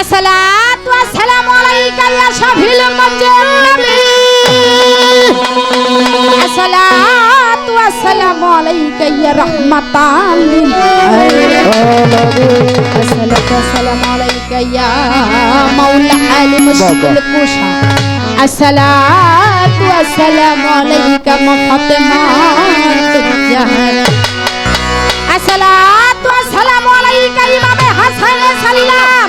আসসালাতু আসসালামু আলাইকা ইয়া শাফিল মুজান্নাবি আসসালাতু আসসালামু আলাইকা ইয়া রাহমাতাল লিল আলামিন। আসসালাতু আসসালামু আলাইকা ইয়া মাওলা আল মুশকিল কুশা। আসসালাতু আসসালামু আলাইকা মুফাতিমাতুল জাহান আসসালাতু আসসালামু আলাইকা ইমামে হাসান সাল্লাম।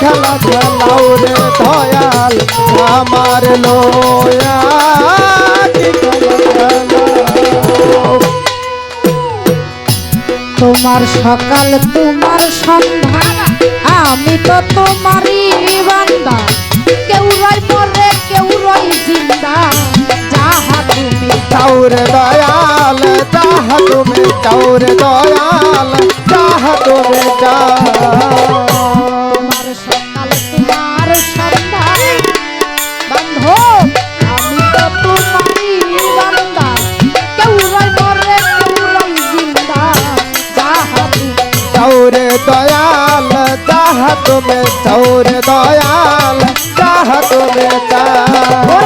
খেলা খেলাও রে দয়াল, আমার তোমার সকাল, তোমার সন্ধ্যা, আমি তো তোমারই বান্দা কেউ রয় মরে, কেউ রয় জিন্দা। যাহা তুমি চাউর দয়াল চাহ তুমি চাউর দয়াল চাহ তুমি চা চৌরে দয়াল চাহ তুমি চৌরে দয়াল চাহ তুমি ওরে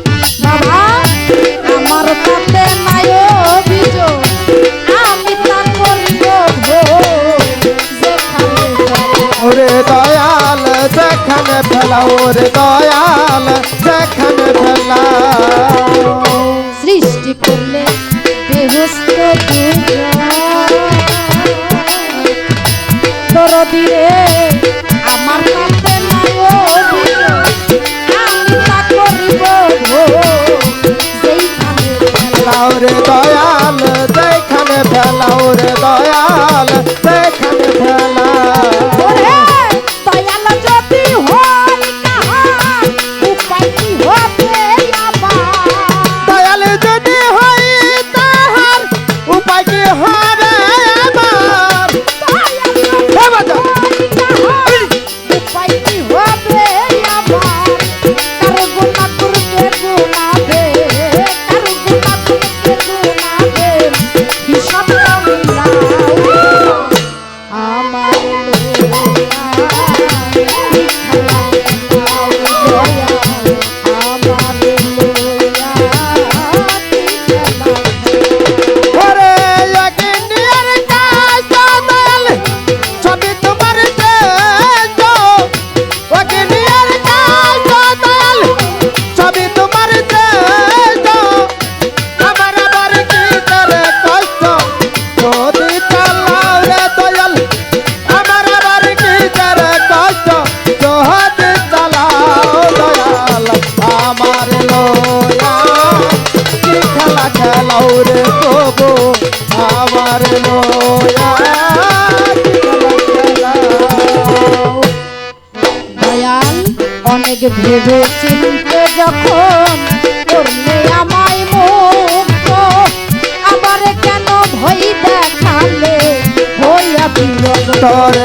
ফেলাও ওরে দয়াল যেখানে ফেলাও সৃষ্টি করলে বেহস্ত দুজন ভেবে চিনতে যখন করলে আমায় মুক্ত কেন ভয় দেখালে? ভয় আপনি তোর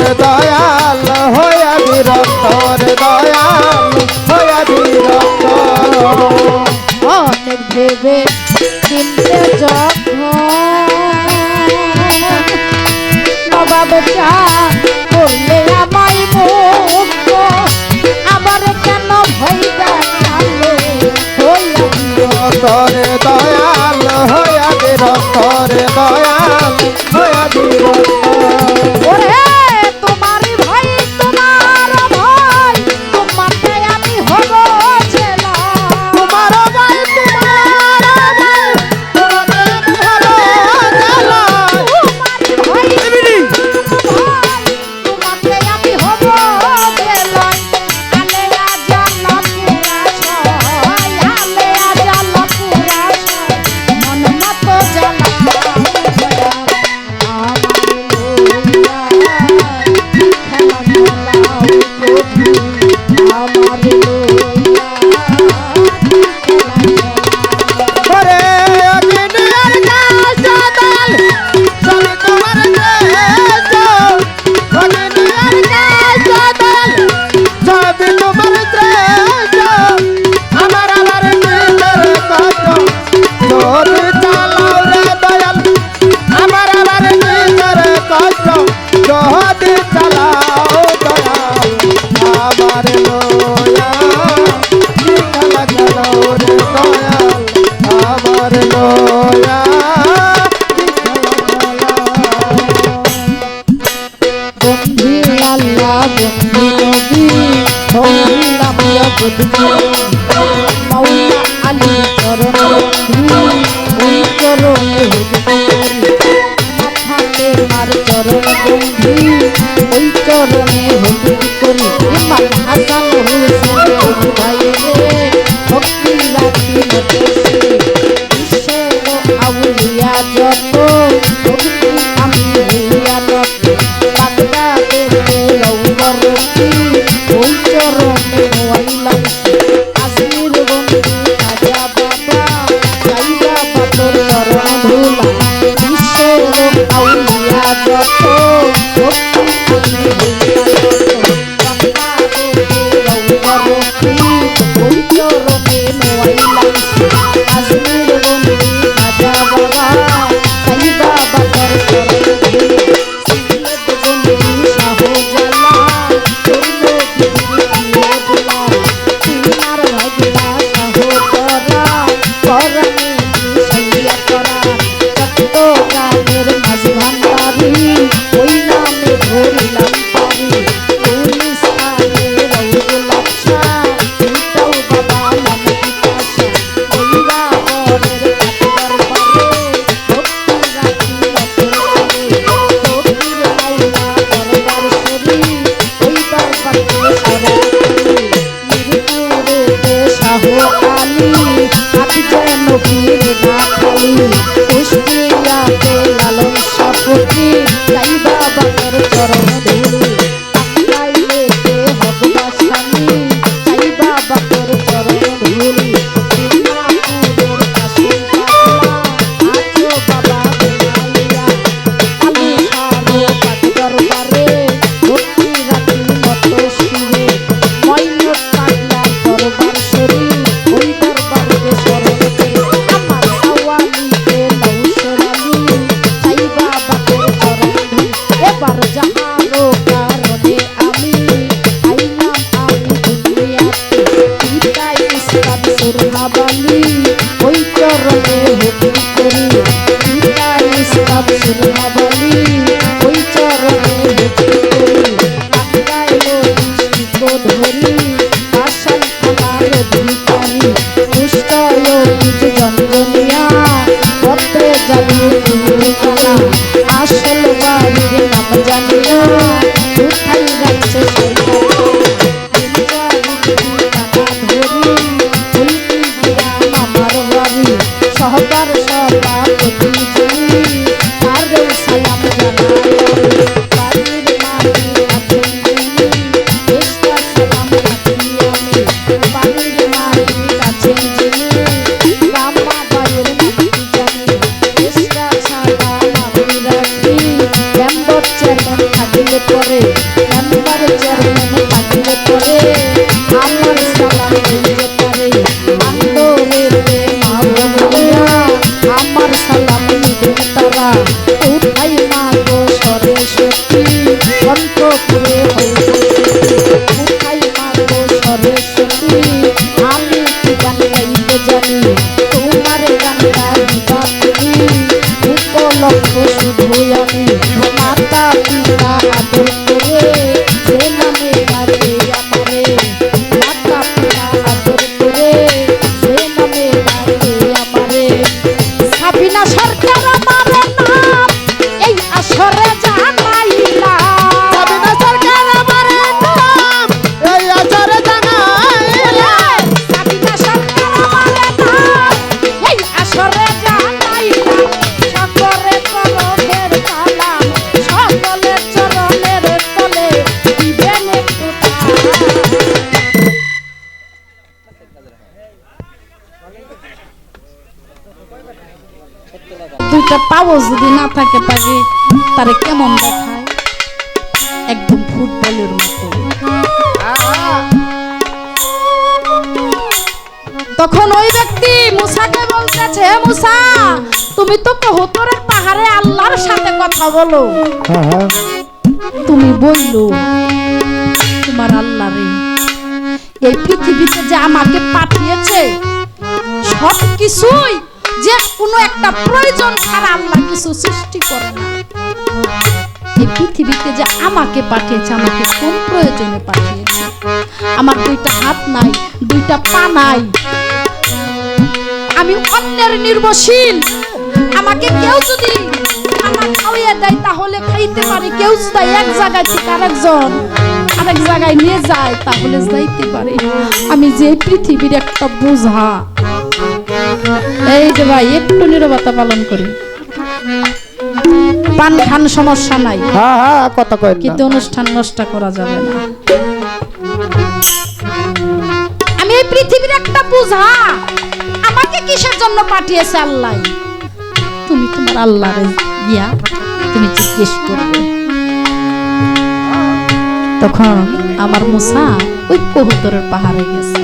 আসরে জানাইলাম সাবিনা সরকার তারে কেমন দেখায়? একদম ফুটবলের মতো। তখন ওই ব্যক্তি মুসাকে বলতেছে, "হে মুসা, তুমি তো কহতরের পাহাড়ে আল্লাহর সাথে কথা বলো। তুমি বইলো তোমার আল্লাহ রে, এই পৃথিবীতে যে আমাকে পাঠিয়েছে সব কিছুই যে কোনো একটা প্রয়োজন ছাড়া আল্লাহ কিছু সৃষ্টি করে না। এই পৃথিবীতে যে আমাকে পাঠিয়েছে, আমাকে কোন প্রয়োজনে পাঠিয়েছে? আমার দুইটা হাত নাই, দুইটা পা নাই। আমি অন্যের নির্ভরশীল। আমাকে কেউ যদি দেয়, তাহলে খাইতে পারি। কেউ যদি এক জায়গায় থেকে আরেকজন আরেক জায়গায় নিয়ে যায়, তাহলে যাইতে পারে। আমি যে পৃথিবীর একটা বোঝা। এই যে ভাই, একটু নিরবতা পালন করি। পান খান সমস্যা নাই। হ্যাঁ হ্যাঁ কথা কই কিন্তু অনুষ্ঠান নষ্ট করা যাবে না। আমি এই পৃথিবীর একটা বোঝা। আমাকে কিসের জন্য পাঠিয়েছে আল্লাহ? তুমি তোমার আল্লাহরে গিয়া তুমি জিজ্ঞেস করবে। তখন আমার মুসা ওই কবুতরের পাহাড়ে গেছে।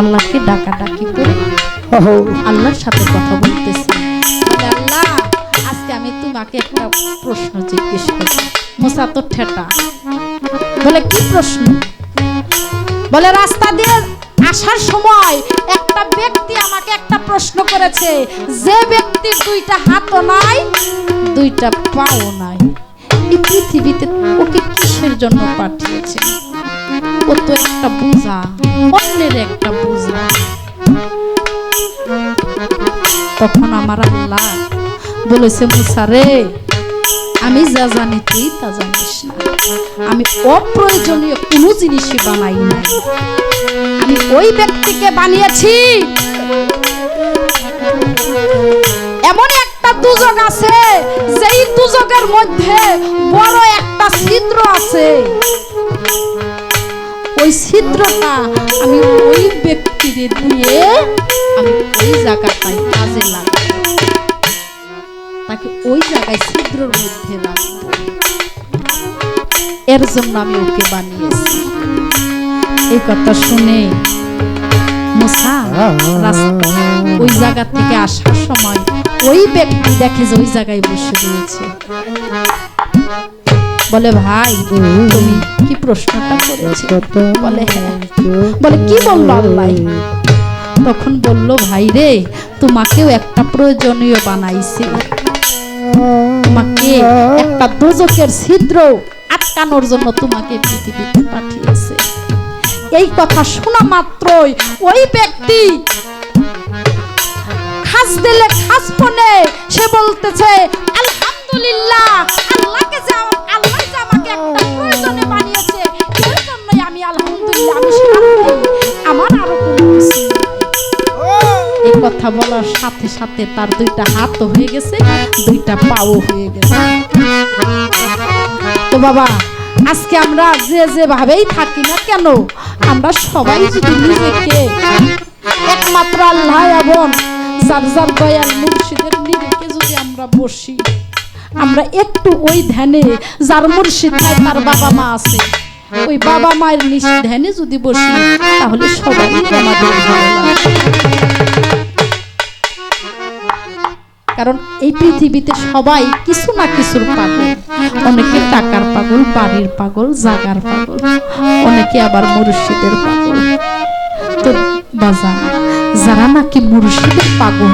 আল্লাহকে ডাকা ডাকি করে আল্লাহর সাথে কথা বলতেছি। তোমাকে একটা প্রশ্ন জিজ্ঞেস করব মুসা তো ঠেটা। বলে, কি প্রশ্ন? বলে, রাস্তা দিয়ে আসার সময় একটা ব্যক্তি আমাকে একটা প্রশ্ন করেছে, যে ব্যক্তির দুইটা হাতও নাই, দুইটা পাও নাই, এই পৃথিবীতে ওকে কিসের জন্য পাঠিয়েছে? ও তো একটা বোঝা, অন্যের একটা বোঝা। তখন আমার আল্লাহ বলেছে মুসা, রে, আমি যা জানি তুই তা জানিস না। আমি অপ্রয়োজনীয় কোনো জিনিসই বানাই না আমি ওই ব্যক্তিকে বানিয়েছি। এমন একটা দুজক আছে, যেই দুজকের মধ্যে বড় একটা ছিদ্র আছে। ওই ছিদ্রটা আমি ওই ব্যক্তিরে দিয়ে আমি ওই জায়গাটায় কাজে লাগাবো তাকে ওই জায়গায় ছিদ্রের মধ্যে এর জন্য আমি ওকে বানিয়েছি। এই কথা শুনে ওই জায়গা থেকে আসার সময় ওই ব্যক্তি দেখে যে ওই জায়গায় বসে রয়েছে। বলে, ভাই, তুমি কি প্রশ্নটা করেছ? বলে হ্যাঁ। বলে, কি বলল আল্লাহ? তখন বলল, ভাই রে, তোমাকেও একটা প্রয়োজনীয় বানাইছে। তোমাকে একটা দুজকের ছিদ্র আটকানোর জন্য তোমাকে পৃথিবীতে পাঠিয়েছে। এই কথা শোনা মাত্রই ওই ব্যক্তি খাস দিলে খাস পনে সে বলতেছে, আলহামদুলিল্লাহ, আল্লাহকে যে, আল্লাহ আমাকে একটা কথা বলার সাথে সাথে তার দুইটা হাত হয়ে গেছে, দুইটা পাও হয়ে গেছে। তো বাবা, আজকে আমরা যে যেভাবেই থাকি না কেন, আমরা সবাই যদি নিজেকে একমাত্র আল্লাহ এবং যার যার দয়াল মুর্শিদের নিজেকে যদি আমরা বসি, আমরা একটু ওই ধ্যানে, যার মুর্শিদ নাই তার বাবা মা আছে, ওই বাবা মায়ের নিষেধানে যদি বসি, তাহলে সবাই আমাদের ভালো লাগে কারণ এই পৃথিবীতে সবাই কিছু না কিছুর পাগল। অনেকে টাকার পাগল, বাড়ির পাগল, জাগার পাগল, অনেকে আবার মুর্শিদের পাগল। তো বাজার, যারা নাকি মুর্শিদের পাগল,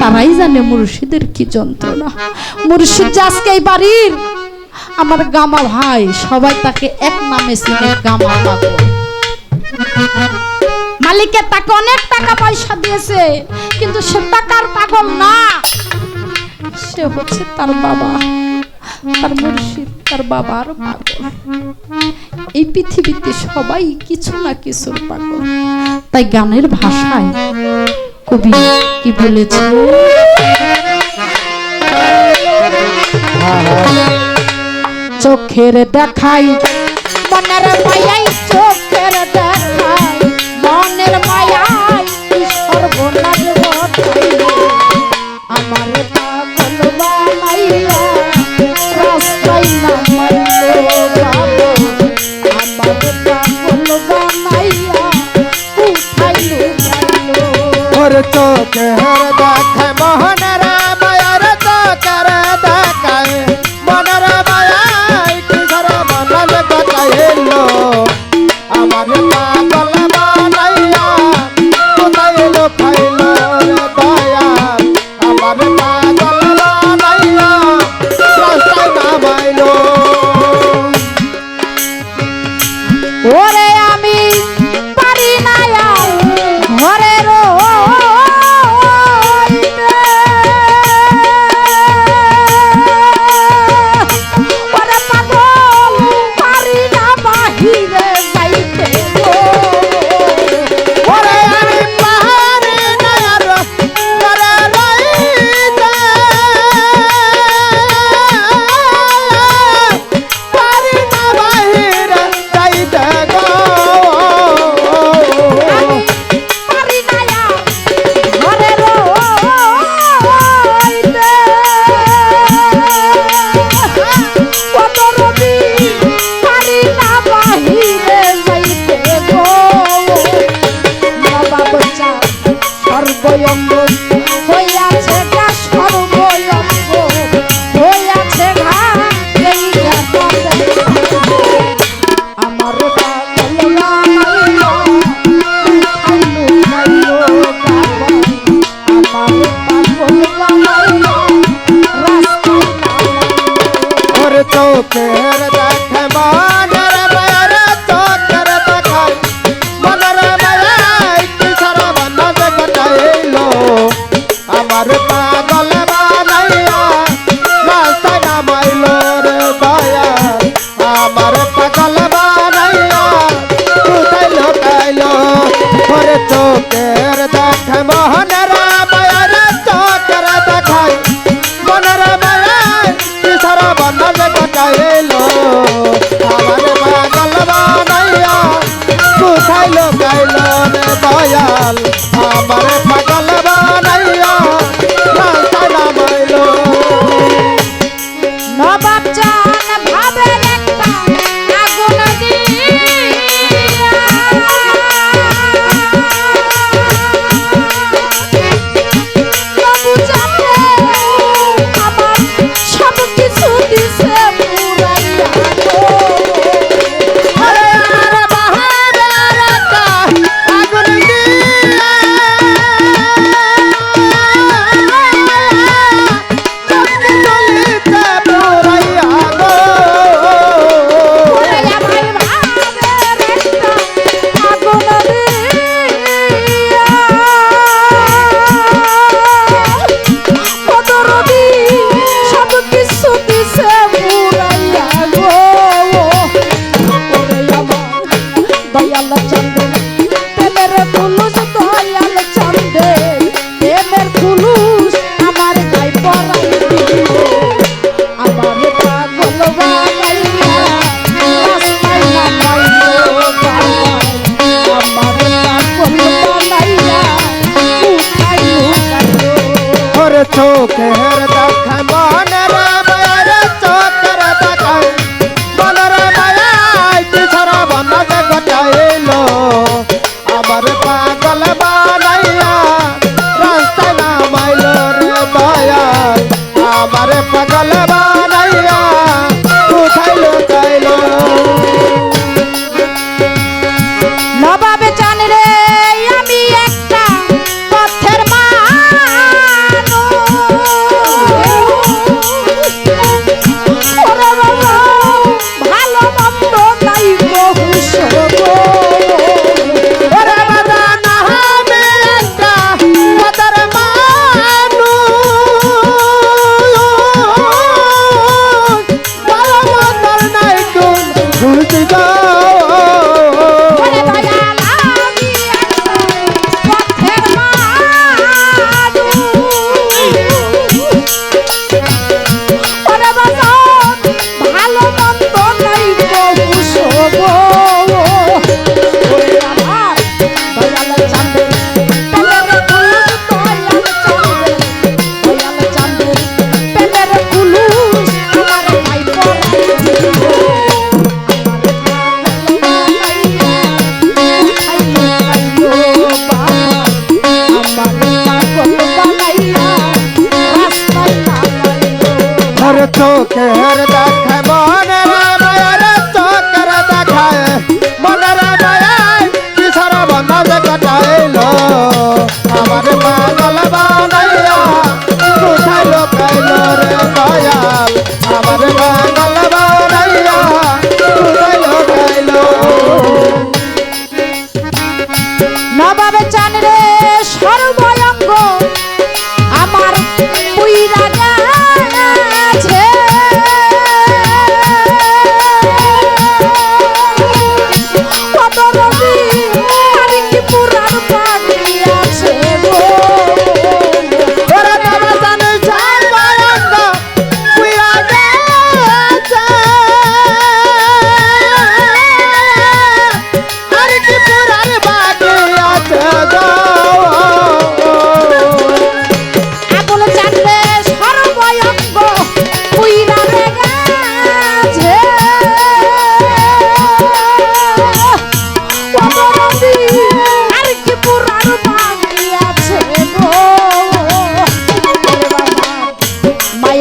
তারাই জানে মুর্শিদের কি যন্ত্রণা। মুর্শিদ যে আজকে এই বাড়ির, আমার গামা ভাই, সবাই তাকে এক নামে চিনে গামা পাগল। মালিকে তাকে অনেক টাকা পয়সা দিয়েছে, কিন্তু সে টাকার পাগল না। সে হচ্ছে তার বাবা, তার মুর্শিদ, তার বাবার পাগল। এই পৃথিবীতে সবাই কিছু না কিছুর পাগল। তাই গানের ভাষায় কবি কি বলেছে চোখের দেখাই মনের পাইয়াই চোখের দেখাই প্রেমের মায়ায় সর্বনাশ আমার পাগল বানাইয়া রাস্তায় নামাইলো আমার পাগল বানাইয়া হারদা চোখের দেখানো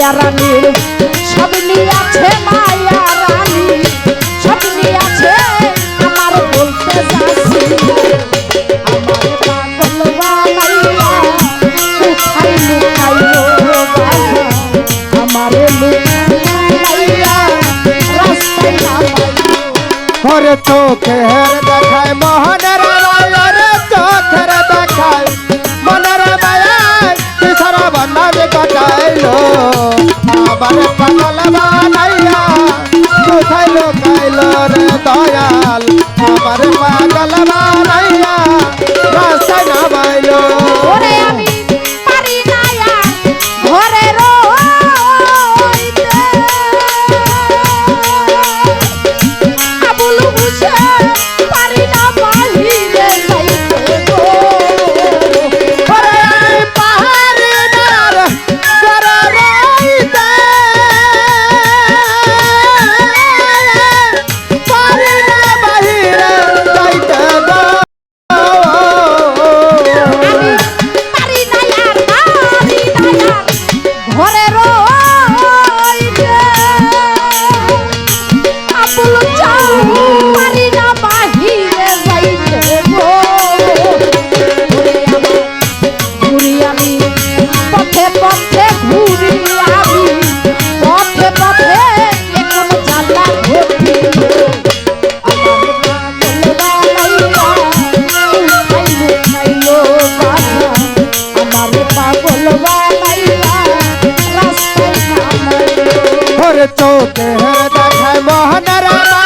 মায়া রানী সব আছে মায়া রানী। সব আছে আমার বলতে যাচ্ছি। আমার পাগল বানাইয়া কোথায় লুকাইল আমার লুকাইয়া রাস্তায় ঘরে চোখের দেখায়, মোহনের চোখের দেখায়। আবার পাগল रा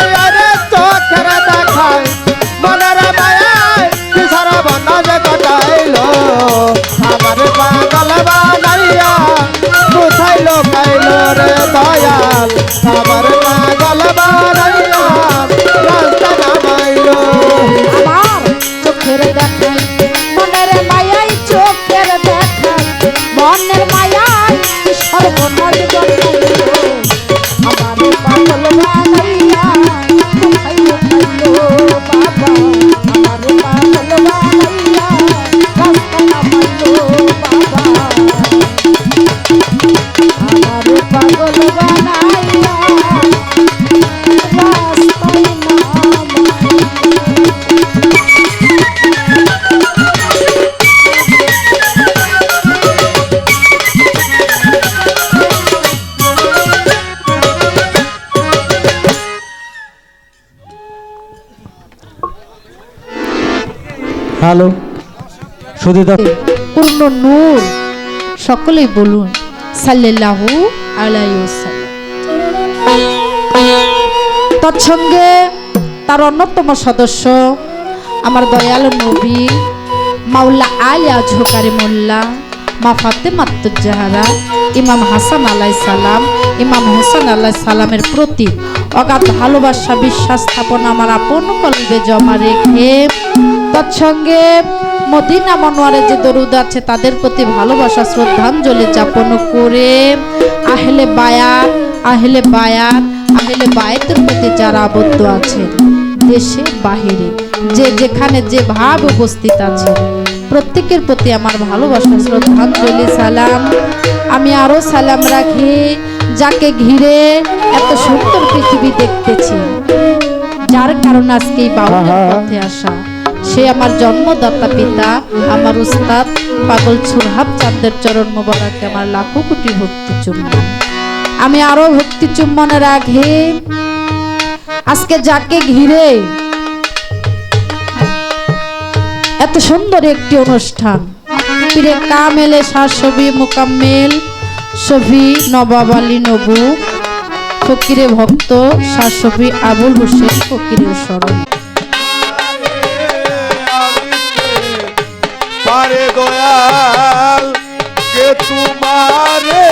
ভালো। সুদিতা পূর্ণ নূর। সকলেই বলুন, সাল্লাল্লাহু আলাইহি তার তৎসঙ্গে তার অন্যতম সদস্য আমার দয়াল নবী, মাওলা আলিয়া ঝোকারি মোল্লা, মা ফাতে মাত্তুজাহারা ইমাম হাসান আলাই সালাম, ইমাম হোসেন আল্লাহ সালামের প্রতি অগাধ ভালোবাসা, বিশ্বাস স্থাপন আমার আপন কলবে জমা রেখে তৎসঙ্গে মদিনা মনোয়ারে যে দরুদ আছে তাদের প্রতি ভালোবাসা শ্রদ্ধাঞ্জলি যাপন করে আহলে বায়াত আহলে বায়াত আহলে বায়াতের প্রতি যারা আবদ্ধ আছেন দেশে বাহিরে যে যেখানে যে ভাব উপস্থিত আছে প্রত্যেকের প্রতি আমার ভালোবাসা শ্রদ্ধাঞ্জলি সালাম। আমি আরও সালাম রাখি যাকে ঘিরে এত সুন্দর পৃথিবী দেখতেছি যার কারণে আজকে এই বাউলের পথে আসা। সে আমার জন্মদাতা পিতা, আমার উস্তাদ, পাগল সুরহাব চাঁদের চরণ মোবারকে আমার লাখো কোটি ভক্তি চুম্বন। আমি আরও ভক্তি চুম্বনের আগে, আজকে যাকে ঘিরে এত সুন্দর একটি অনুষ্ঠান। পীরে কামেলে, শাসবি, মোকাম্মেল, শফি, নবাব আলী, নবু, ফকিরে ভক্ত, শাসবি, আবুল হোসেন, ফকিরের স্মরণ। পারে দয়াল কে তোমারে